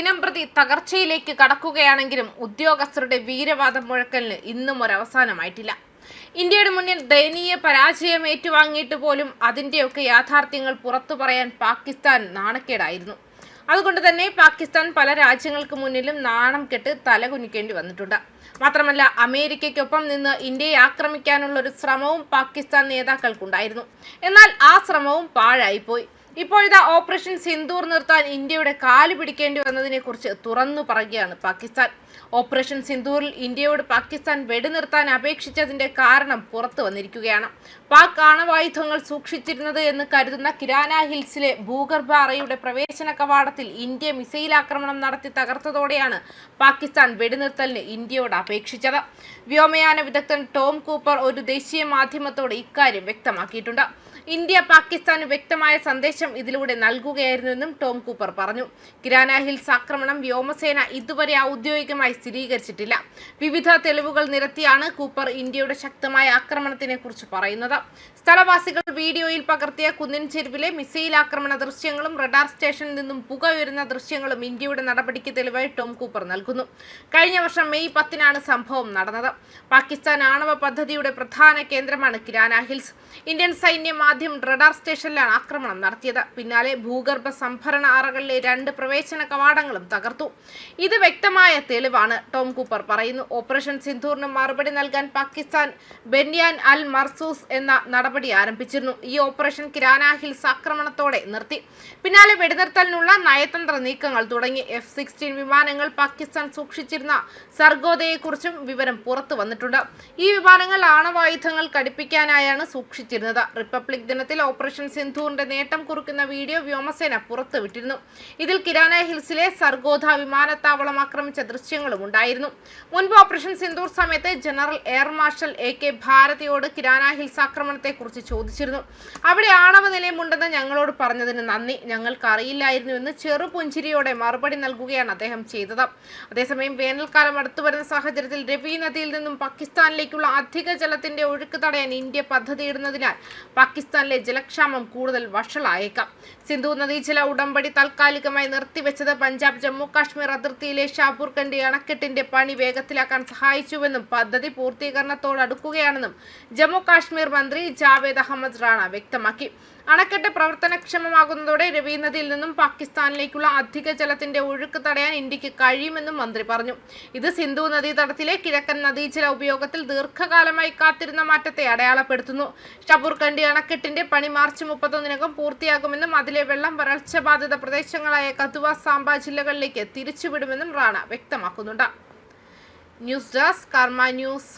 ദിനം പ്രതി തകർച്ചയിലേക്ക് കടക്കുകയാണെങ്കിലും ഉദ്യോഗസ്ഥരുടെ വീരവാദം മുഴക്കലിന് ഇന്നും ഒരവസാനമായിട്ടില്ല. ഇന്ത്യയുടെ മുന്നിൽ ദയനീയ പരാജയം ഏറ്റുവാങ്ങിയിട്ട് പോലും അതിന്റെയൊക്കെ യാഥാർത്ഥ്യങ്ങൾ പുറത്തു പറയാൻ പാകിസ്ഥാൻ നാണക്കേടായിരുന്നു. അതുകൊണ്ട് തന്നെ പാകിസ്ഥാൻ പല രാജ്യങ്ങൾക്ക് മുന്നിലും നാണം കെട്ട് തലകുനിക്കേണ്ടി വന്നിട്ടുണ്ട്. മാത്രമല്ല അമേരിക്കയ്ക്കൊപ്പം നിന്ന് ഇന്ത്യയെ ആക്രമിക്കാനുള്ള ഒരു ശ്രമവും പാകിസ്ഥാൻ നേതാക്കൾക്കുണ്ടായിരുന്നു. എന്നാൽ ആ ശ്രമവും പാഴായിപ്പോയി. ഇപ്പോഴിതാ ഓപ്പറേഷൻ സിന്ദൂർ നിർത്താൻ ഇന്ത്യയുടെ കാൽ പിടിക്കേണ്ടി വന്നതിനെ കുറിച്ച് തുറന്നു പറയുകയാണ് പാകിസ്ഥാൻ. ഓപ്പറേഷൻ സിന്ദൂറിൽ ഇന്ത്യയോട് പാകിസ്ഥാൻ വെടിനിർത്താൻ അപേക്ഷിച്ചതിന്റെ കാരണം പുറത്തു വന്നിരിക്കുകയാണ്. പാക് ആണവായുധങ്ങൾ സൂക്ഷിച്ചിരുന്നത് എന്ന് കരുതുന്ന കിരാന ഹിൽസിലെ ഭൂഗർഭ അറയുടെ പ്രവേശന കവാടത്തിൽ ഇന്ത്യ മിസൈൽ ആക്രമണം നടത്തി തകർത്തതോടെയാണ് പാകിസ്ഥാൻ വെടിനിർത്തലിന് ഇന്ത്യയോട് അപേക്ഷിച്ചത്. വ്യോമയാന വിദഗ്ധൻ ടോം കൂപ്പർ ഒരു ദേശീയ മാധ്യമത്തോട് ഇക്കാര്യം വ്യക്തമാക്കിയിട്ടുണ്ട്. ഇന്ത്യ പാകിസ്ഥാന് വ്യക്തമായ സന്ദേശം ഇതിലൂടെ നൽകുകയായിരുന്നുവെന്നും ടോം കൂപ്പർ പറഞ്ഞു. കിരാന ഹിൽസ് ആക്രമണം വ്യോമസേന ഇതുവരെ ഔദ്യോഗികമായി സ്ഥിരീകരിച്ചിട്ടില്ല. വിവിധ തെളിവുകൾ നിരത്തിയാണ് കൂപ്പർ ഇന്ത്യയുടെ ശക്തമായ ആക്രമണത്തിനെ കുറിച്ച് പറയുന്നത്. സ്ഥലവാസികൾ വീഡിയോയിൽ പകർത്തിയ കുന്നിൻ ചെരുവിലെ മിസൈൽ ആക്രമണ ദൃശ്യങ്ങളും റഡാർ സ്റ്റേഷനിൽ നിന്നും പുക ഉയരുന്ന ദൃശ്യങ്ങളും ഇന്ത്യയുടെ നടപടിക്ക് തെളിവായി ടോം കൂപ്പർ നൽകുന്നു. കഴിഞ്ഞ വർഷം മെയ് പത്തിനാണ് സംഭവം നടന്നത്. പാകിസ്ഥാൻ ആണവ പദ്ധതിയുടെ പ്രധാന കേന്ദ്രമാണ് കിരാന ഹിൽസ്. ഇന്ത്യൻ സൈന്യം ആദ്യം റഡാർ സ്റ്റേഷനിലാണ് ആക്രമണം നടത്തിയത്. പിന്നാലെ ഭൂഗർഭ സംഭരണ അറകളിലെ രണ്ട് പ്രവേശന കവാടങ്ങളും തകർത്തു. ഇത് വ്യക്തമായ തെളിവാണ് ടോം കൂപ്പർ പറയുന്നു. ഓപ്പറേഷൻ സിന്ധൂറിന് മറുപടി നൽകാൻ പാകിസ്ഥാൻ ബെന്യാൻ അൽ മർസൂസ് എന്ന നടപടി ആരംഭിച്ചിരുന്നു. ഈ ഓപ്പറേഷൻ കിരാന ഹിൽസ് ആക്രമണത്തോടെ നിർത്തി. പിന്നാലെ വെടിനിർത്തലിനുള്ള നയതന്ത്ര നീക്കങ്ങൾ തുടങ്ങി. എഫ് സിക്സ്റ്റീൻ വിമാനങ്ങൾ പാകിസ്ഥാൻ സൂക്ഷിച്ചിരുന്ന സർഗോദയെക്കുറിച്ചും വിവരം പുറത്തു വന്നിട്ടുണ്ട്. ഈ വിമാനങ്ങൾ ആണവായുധങ്ങൾ ഘടിപ്പിക്കാനായാണ് സൂക്ഷിച്ചിരുന്നത്. റിപ്പബ്ലിക് ദിനത്തിൽ ഓപ്പറേഷൻ സിന്ധുവിന്റെ നേട്ടം കുറിക്കുന്ന വീഡിയോ വ്യോമസേന പുറത്തുവിട്ടിരുന്നു. ഇതിൽ കിരാന ഹിൽസിലെ സർഗോധ വിമാനത്താവളം ആക്രമിച്ച ദൃശ്യങ്ങളും ഉണ്ടായിരുന്നു. മുൻപ് ഓപ്പറേഷൻ സിന്ധൂർ സമയത്ത് general air marshal A K ഭാരതിയോട് Kirana hills ആക്രമണത്തെക്കുറിച്ച് ചോദിച്ചിരുന്നു. അവിടെ ആണവ നിലയമുണ്ടെന്ന് ഞങ്ങളോട് പറഞ്ഞതിന് നന്ദി. ഞങ്ങൾക്ക് അറിയില്ലായിരുന്നുവെന്ന് ചെറുപുഞ്ചിരിയോടെ മറുപടി നൽകുകയാണ് അദ്ദേഹം ചെയ്തത്. അതേസമയം വേനൽക്കാലം അടുത്തുവരുന്ന സാഹചര്യത്തിൽ രവി നദിയിൽ നിന്നും പാകിസ്ഥാനിലേക്കുള്ള അധിക ജലത്തിന്റെ ഒഴുക്ക് തടയാൻ ഇന്ത്യ പദ്ധതിയിടുന്നതിനാൽ പാകിസ്ഥാനിലെ ജലക്ഷാമം കൂടുതൽ വഷളായേക്കാം. സിന്ധു നദീജല ഉടമ്പടി താൽക്കാലികമായി നിർത്തിവെച്ചത് പഞ്ചാബ് ജമ്മു കാശ്മീർ അതിർത്തിയിലെ ഷാപൂർ കണ്ടി അണക്കെട്ടിന്റെ പണി വേഗത്തിലാക്കാൻ സഹായിച്ചുവെന്നും പദ്ധതി പൂർത്തീകരണത്തോടടുക്കുകയാണെന്നും ജമ്മു കാശ്മീർ മന്ത്രി ജാവേദ് അഹമ്മദ് റാണ വ്യക്തമാക്കി. അണക്കെട്ട് പ്രവർത്തനക്ഷമമാകുന്നതോടെ രവി നദിയിൽ നിന്നും പാകിസ്ഥാനിലേക്കുള്ള അധിക ജലത്തിന്റെ ഒഴുക്ക് തടയാൻ ഇന്ത്യയ്ക്ക് കഴിയുമെന്നും മന്ത്രി പറഞ്ഞു. ഇത് സിന്ധു നദീതടത്തിലെ കിഴക്കൻ നദീജല ഉപയോഗത്തിൽ ദീർഘകാലമായി കാത്തിരുന്ന മാറ്റത്തെ അടയാളപ്പെടുത്തുന്നു. ഷബൂർ കണ്ടി അണക്കെട്ടിന്റെ പണി മാർച്ച് മുപ്പത്തൊന്നിനകം പൂർത്തിയാകുമെന്നും അതിലെ വെള്ളം വരൾച്ച ബാധിത പ്രദേശങ്ങളായ കതുവ സാമ്പ ജില്ലകളിലേക്ക് തിരിച്ചുവിടുമെന്നും റാണ വ്യക്തമാക്കുന്നുണ്ട്. News desk Karma news.